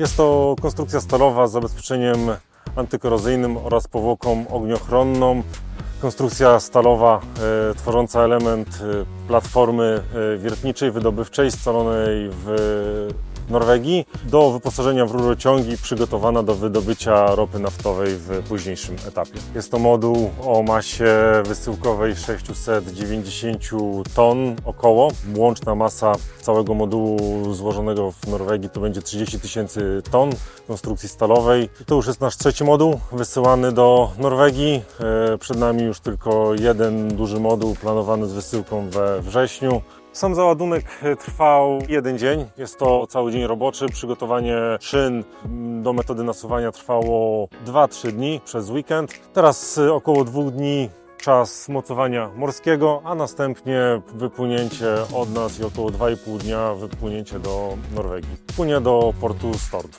Jest to konstrukcja stalowa z zabezpieczeniem antykorozyjnym oraz powłoką ogniochronną. Konstrukcja stalowa e, tworząca element e, platformy e, wiertniczej wydobywczej scalonej w Norwegii do wyposażenia w rurociągi przygotowana do wydobycia ropy naftowej w późniejszym etapie. Jest to moduł o masie wysyłkowej 690 ton około. Łączna masa całego modułu złożonego w Norwegii to będzie 30 tysięcy ton konstrukcji stalowej. To już jest nasz trzeci moduł wysyłany do Norwegii. E, Przed nami już tylko jeden duży moduł planowany z wysyłką we wrześniu. Sam załadunek e, trwał jeden dzień. Jest to cały dzień roboczy. Przygotowanie szyn mm, do metody nasuwania trwało 2-3 dni przez weekend. Teraz e, około dwóch dni czas mocowania morskiego, a następnie wypłynięcie od nas i około 2,5 dnia wypłynięcie do Norwegii. Płynie do portu Stord.